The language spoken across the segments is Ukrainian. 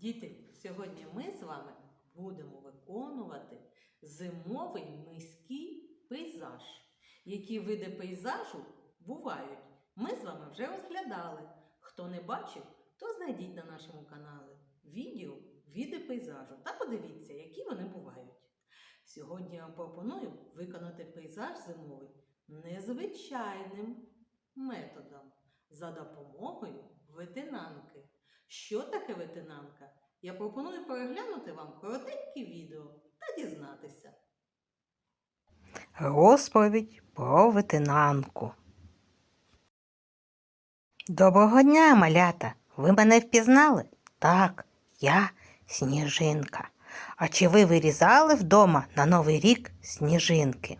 Діти, сьогодні ми з вами будемо виконувати зимовий міський пейзаж. Які види пейзажу бувають? Ми з вами вже розглядали. Хто не бачив, то знайдіть на нашому каналі відео види пейзажу та подивіться, які вони бувають. Сьогодні я вам пропоную виконати пейзаж зимовий незвичайним методом за допомогою витинанки. Що таке ветенанка? Я пропоную переглянути вам коротеньке відео та дізнатися. Розповідь про ветенанку. Доброго дня, малята! Ви мене впізнали? Так, я сніжинка. А чи ви вирізали вдома на Новий рік сніжинки?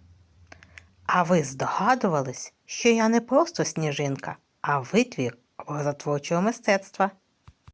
А ви здогадувались, що я не просто сніжинка, а витвір образотворчого мистецтва?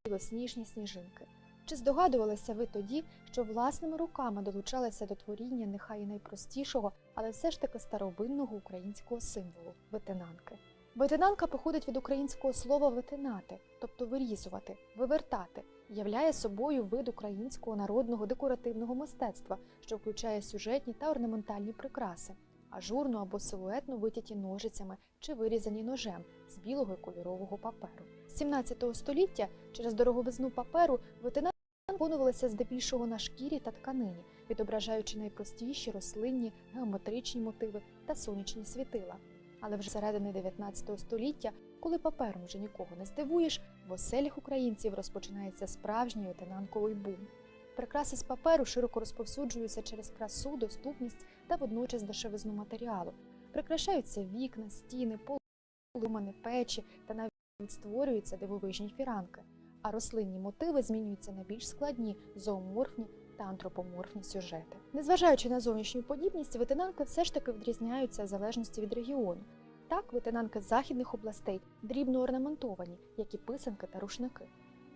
Білосніжні сніжинки. Чи здогадувалися ви тоді, що власними руками долучалися до творіння нехай і найпростішого, але все ж таки старовинного українського символу ветенанки? Ветенанка походить від українського слова ветенати, тобто вирізувати, вивертати, являє собою вид українського народного декоративного мистецтва, що включає сюжетні та орнаментальні прикраси, ажурну або силуетно витяті ножицями чи вирізані ножем з білого і кольорового паперу. З 17 століття через дороговизну паперу ветенанки виконувалися здебільшого на шкірі та тканині, відображаючи найпростіші рослинні, геометричні мотиви та сонячні світила. Але вже середини 19 століття, коли папером вже нікого не здивуєш, в оселях українців розпочинається справжній ветенанковий бум. Прикраси з паперу широко розповсюджуються через красу, доступність та водночас дешевизну матеріалу. Прикрашаються вікна, стіни, полумани, печі та навіть створюються дивовижні фіранки, а рослинні мотиви змінюються на більш складні, зооморфні та антропоморфні сюжети. Незважаючи на зовнішню подібність, ветенанки все ж таки відрізняються в залежності від регіону. Так, ветенанки з західних областей дрібно орнаментовані, як і писанки та рушники.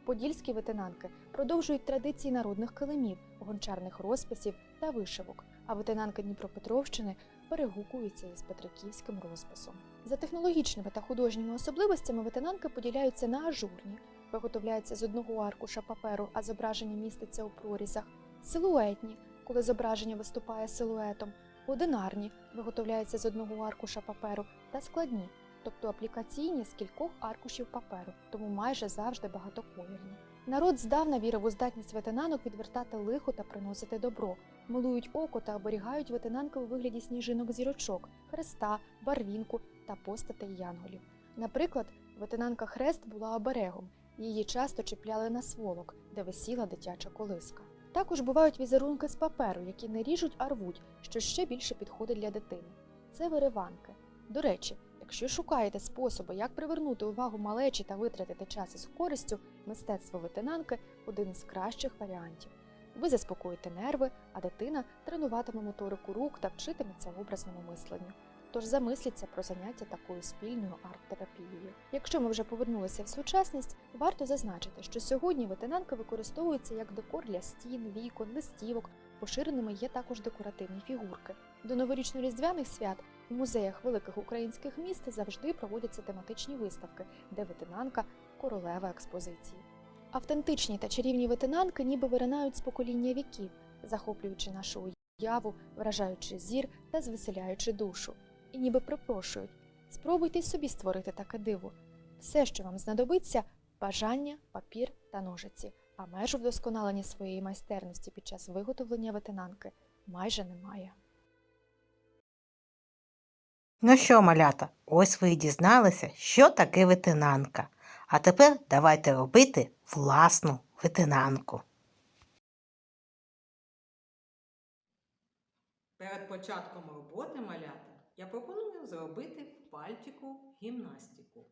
Подільські ветенанки продовжують традиції народних килимів, гончарних розписів та вишивок, а ветенанки Дніпропетровщини перегукуються із петриківським розписом. За технологічними та художніми особливостями ветенанки поділяються на ажурні, виготовляються з одного аркуша паперу, а зображення міститься у прорізах, силуетні, коли зображення виступає силуетом, одинарні, виготовляються з одного аркуша паперу, та складні, тобто аплікаційні з кількох аркушів паперу, тому майже завжди багатоколірні. Народ здавна вірив у здатність ветенанок відвертати лихо та приносити добро, милують око та оберігають ветенанки у вигляді сніжинок зірочок, хреста, барвінку та постатей янголів. Наприклад, ветенанка хрест була оберегом, її часто чіпляли на сволок, де висіла дитяча колиска. Також бувають візерунки з паперу, які не ріжуть, а рвуть, що ще більше підходить для дитини. Це вириванки. До речі, якщо шукаєте способи, як привернути увагу малечі та витратити час із користю, мистецтво ветенанки один із кращих варіантів. Ви заспокоїте нерви, а дитина тренуватиме моторику рук та вчитиметься образному мисленню. Тож замисліться про заняття такою спільною арт-терапією. Якщо ми вже повернулися в сучасність, варто зазначити, що сьогодні ветенанки використовуються як декор для стін, вікон, листівок. Поширеними є також декоративні фігурки. До новорічно-різдвяних свят у музеях великих українських міст завжди проводяться тематичні виставки, де ветенанка королева експозиції. Автентичні та чарівні ветенанки ніби виринають з покоління віків, захоплюючи нашу уяву, вражаючи зір та звеселяючи душу. І ніби припрошують: спробуйте собі створити таке диво. Все, що вам знадобиться, бажання, папір та ножиці, а межу вдосконалення своєї майстерності під час виготовлення ветенанки майже немає. Ну що, малята, ось ви і дізналися, що таке ветенанка. А тепер давайте робити власну ветенанку. Перед початком роботи малята я пропоную зробити пальчику гімнастику.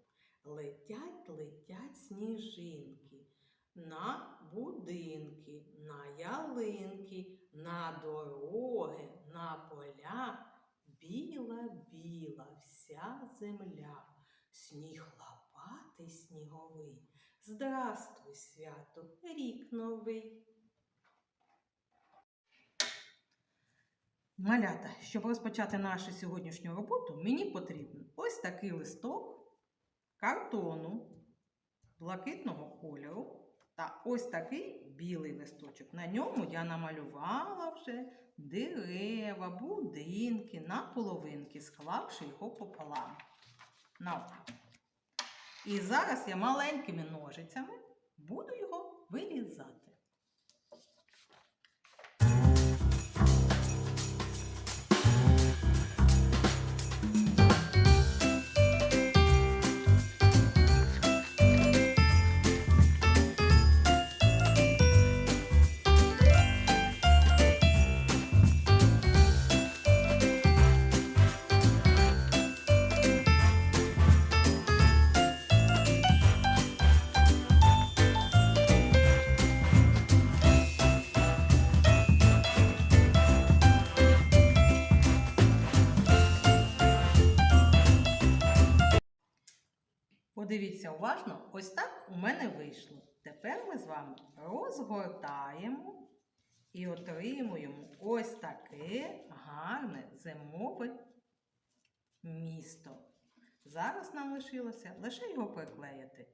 Летять, летять сніжинки на будинки, на ялинки, на дороги, на поля. Біла, біла вся земля, сніг лопатий сніговий. Здравствуй, свято, рік новий. Малята, щоб розпочати нашу сьогоднішню роботу, мені потрібен ось такий листок картону блакитного кольору, Та ось такий білий листочок. На ньому я намалювала вже дерева, будинки на половинки, склавши його пополам. Навпіл. І зараз я маленькими ножицями буду його вирізати. Подивіться уважно, ось так у мене вийшло. Тепер ми з вами розгортаємо і отримуємо ось таке гарне зимове місто. Зараз нам лишилося лише його приклеїти.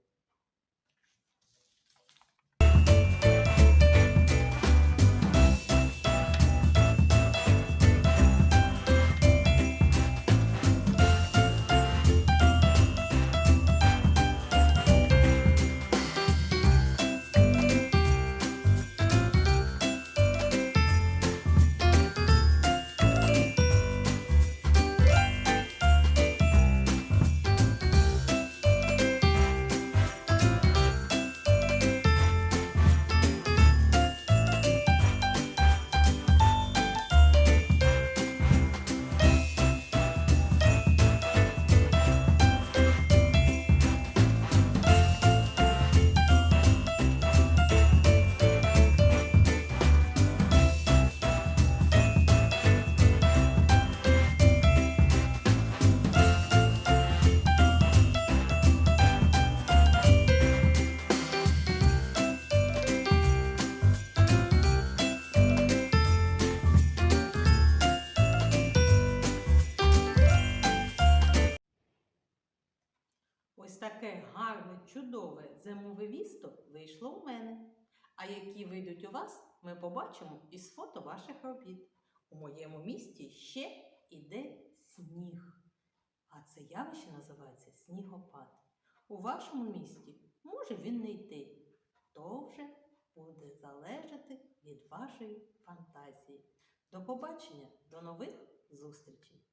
Гарне, чудове зимове місто вийшло у мене. А які вийдуть у вас, ми побачимо із фото ваших робіт. У моєму місті ще іде сніг. А це явище називається снігопад. У вашому місті може він не йти. То вже буде залежати від вашої фантазії. До побачення, до нових зустрічей!